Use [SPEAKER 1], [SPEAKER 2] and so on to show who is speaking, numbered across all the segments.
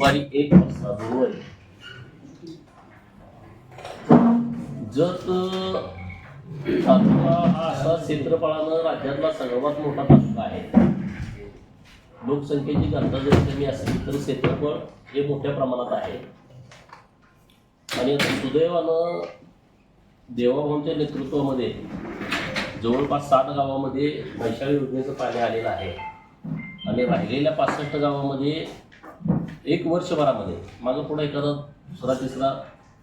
[SPEAKER 1] दुपारी एक वाजता गुरुवारी जत तालुका हा असा क्षेत्रफळानं राज्यातला सर्वात मोठा तालुका आहे. लोकसंख्येची घनता जरी कमी असली तर क्षेत्रफळ हे मोठ्या प्रमाणात आहे. आणि आता सुदैवानं देवाभाऊंच्या नेतृत्वामध्ये जवळपास सात गावामध्ये वैशाली योजनेचं पाणी आलेलं आहे. आणि राहिलेल्या पासष्ट गावामध्ये एक वर्षभरामध्ये. माझा पुढे एखादा दुसरा तिसरा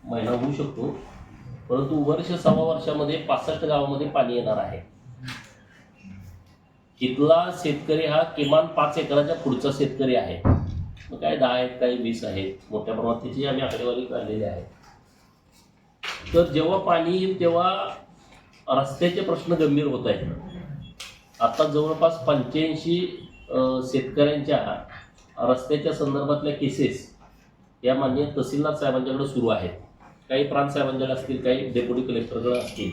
[SPEAKER 1] महिना होऊ शकतो. परंतु वर्ष सव्वा वर्षामध्ये पासष्ट गावामध्ये पाणी येणार आहे. इथला शेतकरी हा किमान पाच एकराच्या पुढचा शेतकरी आहे. मग काय दहा आहेत काही वीस आहेत? मोठ्या प्रमाणात त्याची आम्ही आकडेवारी काढलेली आहे. तर जेव्हा पाणी येईल तेव्हा रस्त्याचे प्रश्न गंभीर होत आहेत. आता जवळपास पंच्याऐंशी शेतकऱ्यांच्या रस्त्याच्या संदर्भातल्या केसेस या मान्य तहसीलदार साहेबांच्याकडे सुरू आहेत. काही प्रांत साहेबांच्याकडे असतील काही डेप्युटी कलेक्टरकडे असतील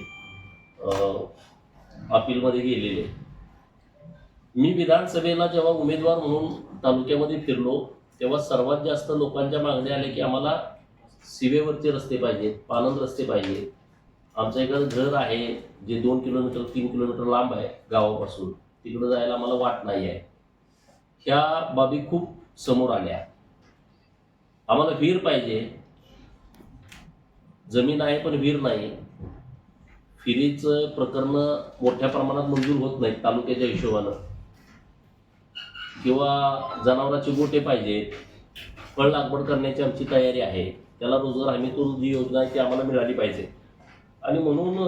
[SPEAKER 1] अपीलमध्ये गेलेले. मी विधानसभेला जेव्हा उमेदवार म्हणून तालुक्यामध्ये फिरलो तेव्हा सर्वात जास्त लोकांच्या मागण्या आल्या की आम्हाला सीवेवरचे रस्ते पाहिजेत पानंद रस्ते पाहिजेत. आमचं एखादं घर आहे जे दोन किलोमीटर तीन किलोमीटर लांब आहे गावापासून. तिकडं जायला आम्हाला वाट नाही आहे. ह्या बाबी खूप समोर आल्या. आम्हाला विहीर पाहिजे. जमीन आहे पण विहीर नाही. फिरीचं प्रकरण मोठ्या प्रमाणात मंजूर होत नाही तालुक्याच्या हिशोबानं. किंवा जनावरांचे गोटे पाहिजेत फळ लागवड करण्याची आमची तयारी आहे. त्याला रोजगार हमीतून जी योजना आहे ती आम्हाला मिळाली पाहिजे. आणि म्हणून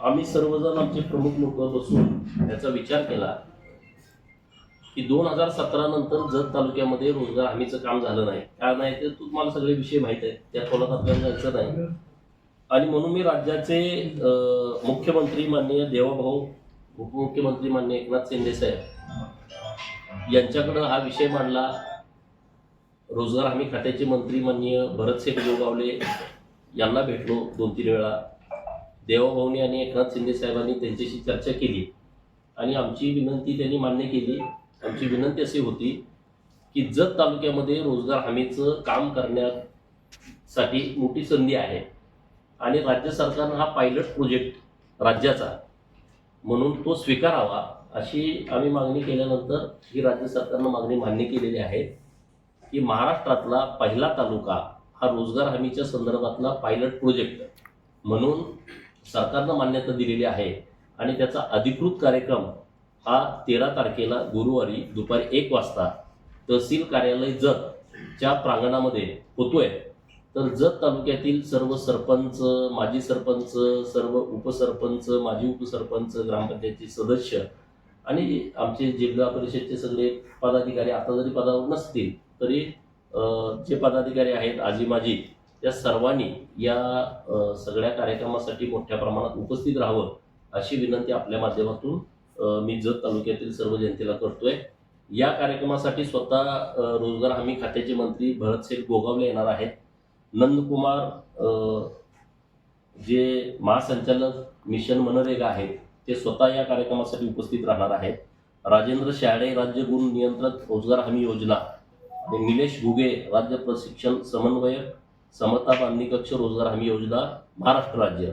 [SPEAKER 1] आम्ही सर्वजण आमचे प्रमुख लोक बसून याचा विचार केला. की दोन हजार सतरा नंतर जत तालुक्यामध्ये रोजगार हमीचं काम झालं नाही. का नाही ते तुम्हाला सगळे विषय माहीत आहेत. त्या खोलात आपल्याला जायचं नाही. आणि म्हणून मी राज्याचे मुख्यमंत्री माननीय देवाभाऊ उपमुख्यमंत्री माननीय एकनाथ शिंदे साहेब यांच्याकडं हा विषय मांडला. रोजगार हमी खात्याचे मंत्री माननीय भरतसेठ गोगावले यांना भेटलो दोन तीन वेळा. देवाभाऊनी आणि एकनाथ शिंदे साहेबांनी त्यांच्याशी चर्चा केली. आणि आमची विनंती त्यांनी मान्य केली. आमची विनंती अशी होती की जत तालुक्यामध्ये रोजगार हमीचं काम करण्यासाठी मोठी संधी आहे आणि राज्य सरकारनं हा पायलट प्रोजेक्ट राज्याचा म्हणून तो स्वीकारावा अशी आम्ही मागणी केल्यानंतर ही राज्य सरकारनं मागणी मान्य केलेली आहे की महाराष्ट्रातला पहिला तालुका हा रोजगार हमीच्या संदर्भातला पायलट प्रोजेक्ट म्हणून सरकारनं मान्यता दिलेली आहे आणि त्याचा अधिकृत कार्यक्रम हा तेरा तारखेला गुरुवारी दुपारी एक वाजता तहसील कार्यालय जतच्या प्रांगणामध्ये होतोय. तर जत तालुक्यातील सर्व सरपंच माजी सरपंच सर्व उपसरपंच माजी उपसरपंच ग्रामपंचायतचे सदस्य आणि आमचे जिल्हा परिषदचे सगळे पदाधिकारी आता जरी पदावर नसतील तरी जे पदाधिकारी आहेत आजी माजी त्या सर्वांनी या सगळ्या कार्यक्रमासाठी मोठ्या प्रमाणात उपस्थित राहावं अशी विनंती आपल्या माध्यमातून मी जत तालुक्यातील सर्व जनतेला करतोय. या कार्यक्रमासाठी स्वतः रोजगार हमी खात्याचे मंत्री भरतसेठ गोगावले येणार आहेत. नंदकुमार जे महासंचालक मिशन मनरेगा आहेत ते स्वतः या कार्यक्रमासाठी उपस्थित राहणार आहेत. राजेंद्र शहाडे राज्य गुण नियंत्रक रोजगार हमी योजना आणि निलेश घुगे राज्य प्रशिक्षण समन्वयक समता बांधणी कक्ष रोजगार हमी योजना महाराष्ट्र राज्य.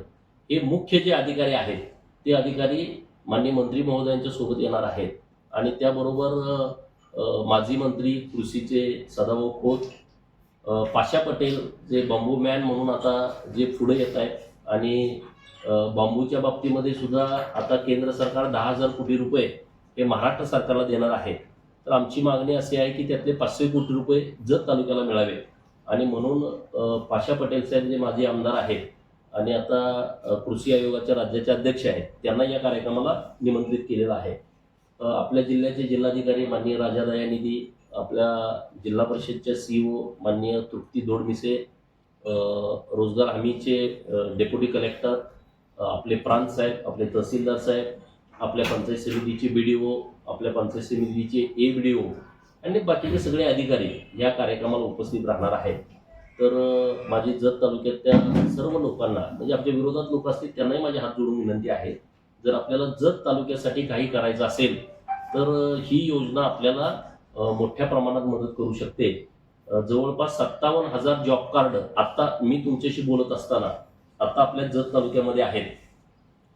[SPEAKER 1] हे मुख्य जे अधिकारी आहेत ते अधिकारी माननीय मंत्री महोदयांच्या सोबत येणार आहेत. आणि त्याबरोबर माजी मंत्री कृषीचे सदाभाऊ खोत पाशा पटेल जे बांबू मॅन म्हणून आता जे पुढे येत आहेत आणि बांबूच्या बाबतीमध्ये सुद्धा आता केंद्र सरकार दहा हजार कोटी रुपये हे महाराष्ट्र सरकारला देणार आहे. तर आमची मागणी अशी आहे की त्यातले पाचशे कोटी रुपये जत तालुक्याला मिळावे. आणि म्हणून पाशा पटेल साहेब जे माझे आमदार आहेत आणि आता कृषी आयोगाच्या राज्याचे अध्यक्ष आहेत त्यांना या कार्यक्रमाला निमंत्रित केलेलं आहे. आपल्या जिल्ह्याचे जिल्हाधिकारी माननीय राजा दयानिधी आपल्या जिल्हा परिषदच्या सीईओ माननीय तृप्ती दोडमिसे रोजगार हमीचे डेप्युटी कलेक्टर आपले प्रांत साहेब आपले तहसीलदार साहेब आपल्या पंचायत समितीचे बी डी ओ आपल्या पंचायत समितीचे ए बी डी ओ आणि बाकीचे सगळे अधिकारी या कार्यक्रमाला उपस्थित राहणार आहेत. तर माझी जत तालुक्यातल्या सर्व लोकांना म्हणजे आपल्या विरोधात लोक असतील त्यांनाही माझे हात जोडून विनंती आहे. जर आपल्याला जत तालुक्यासाठी काही करायचं असेल तर ही योजना आपल्याला मोठ्या प्रमाणात मदत करू शकते. जवळपास सत्तावन्न हजार जॉब कार्ड आत्ता मी तुमच्याशी बोलत असताना आत्ता आपल्या जत तालुक्यामध्ये आहेत.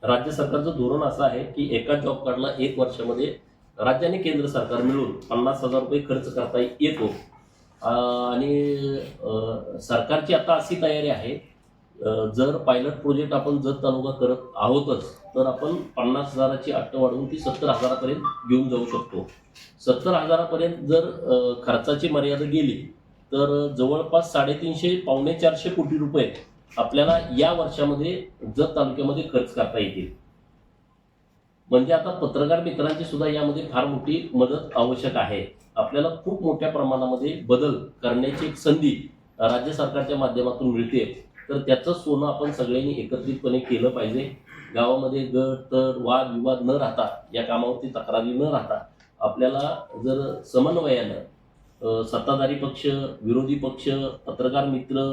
[SPEAKER 1] राज्य सरकारचं धोरण असं आहे की एका जॉब कार्डला एक वर्षामध्ये राज्य आणि केंद्र सरकार मिळून पन्नास हजार रुपये खर्च करता येतो. आणि सरकारची आता अशी तयारी आहे जर पायलट प्रोजेक्ट आपण जत तालुका करत आहोतच तर आपण पन्नास हजाराची अट्ट वाढवून ती सत्तर हजारापर्यंत घेऊन जाऊ शकतो. सत्तर हजारापर्यंत जर खर्चाची मर्यादा गेली तर जवळपास साडेतीनशे पावणे चारशे कोटी रुपये आपल्याला या वर्षामध्ये जत तालुक्यामध्ये खर्च करता येतील. म्हणजे आता पत्रकार मित्रांची सुद्धा यामध्ये फार मोठी मदत आवश्यक आहे. आपल्याला खूप मोठ्या प्रमाणामध्ये बदल करण्याची एक संधी राज्य सरकारच्या माध्यमातून मिळते तर त्याचं सोनं आपण सगळ्यांनी एकत्रितपणे केलं पाहिजे. गावामध्ये गट तर वाद विवाद न राहता या कामावरती तक्रारी न राहता आपल्याला जर समन्वयानं सत्ताधारी पक्ष विरोधी पक्ष पत्रकार मित्र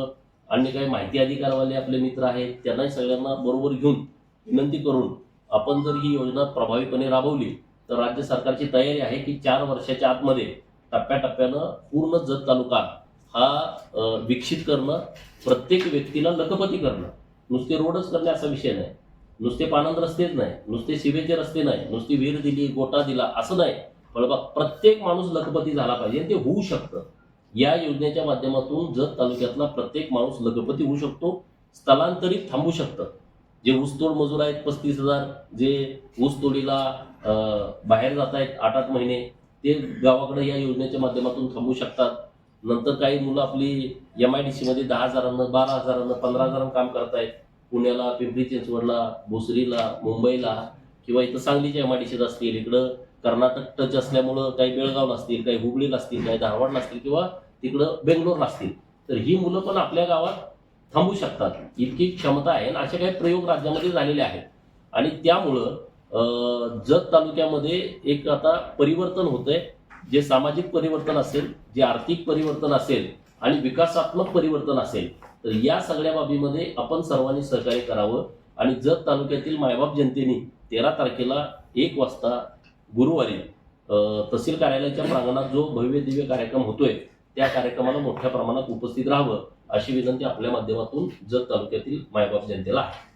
[SPEAKER 1] आणि काही माहिती अधिकारवाले आपले मित्र आहेत त्यांनाही सगळ्यांना बरोबर घेऊन विनंती करून आपण जर ही योजना प्रभावीपणे राबवली तर राज्य सरकारची तयारी आहे की चार वर्षाच्या आतमध्ये टप्प्याटप्प्यानं पूर्ण जत तालुका हा विकसित करणं प्रत्येक व्यक्तीला लखपती करणं. नुसते रोडच करणे असा विषय नाही. नुसते पानंद रस्तेच नाही. नुसते शिवेचे रस्ते नाही. नुसती विहीर दिली गोटा दिला असं नाही. पण बघ प्रत्येक माणूस लखपती झाला पाहिजे आणि ते होऊ शकतं. या योजनेच्या माध्यमातून जत तालुक्यातला प्रत्येक माणूस लखपती होऊ शकतो स्थलांतरित थांबू शकतं. जे ऊसतोड मजूर आहेत पस्तीस हजार. जे ऊसतोडीला बाहेर जात आहेत आठ आठ महिने ते गावाकडे या योजनेच्या माध्यमातून थांबू शकतात. नंतर काही मुलं आपली एम आय डी सीमध्ये दहा हजारांना बारा हजारांना पंधरा हजारांना काम करतायत. पुण्याला पिंपरी चिंचवडला भोसरीला मुंबईला किंवा इथं सांगलीच्या एम आय डी सीत असतील इकडं कर्नाटक टच असल्यामुळं काही बेळगावला असतील काही हुबळीला असतील काही धारवाडला असतील किंवा तिकडं बेंगलोरला असतील तर ही मुलं पण आपल्या गावात थांबू शकतात. इतकी क्षमता आहे आणि असे काही प्रयोग राज्यामध्ये झालेले आहेत. आणि त्यामुळं जत तालुक्यामध्ये एक आता परिवर्तन होतंय. जे सामाजिक परिवर्तन असेल जे आर्थिक परिवर्तन असेल आणि विकासात्मक परिवर्तन असेल तर या सगळ्या बाबीमध्ये आपण सर्वांनी सहकार्य करावं. आणि जत तालुक्यातील मायबाप जनतेने तेरा तारखेला एक वाजता गुरुवारी तहसील कार्यालयाच्या प्रांगणात जो भव्य दिव्य कार्यक्रम होतोय त्या कार्यक्रमाला मोठ्या प्रमाणात उपस्थित राहावं अशी विनंती आपल्या माध्यमातून जत तालुक्यातील मायबाप जनतेला आहे.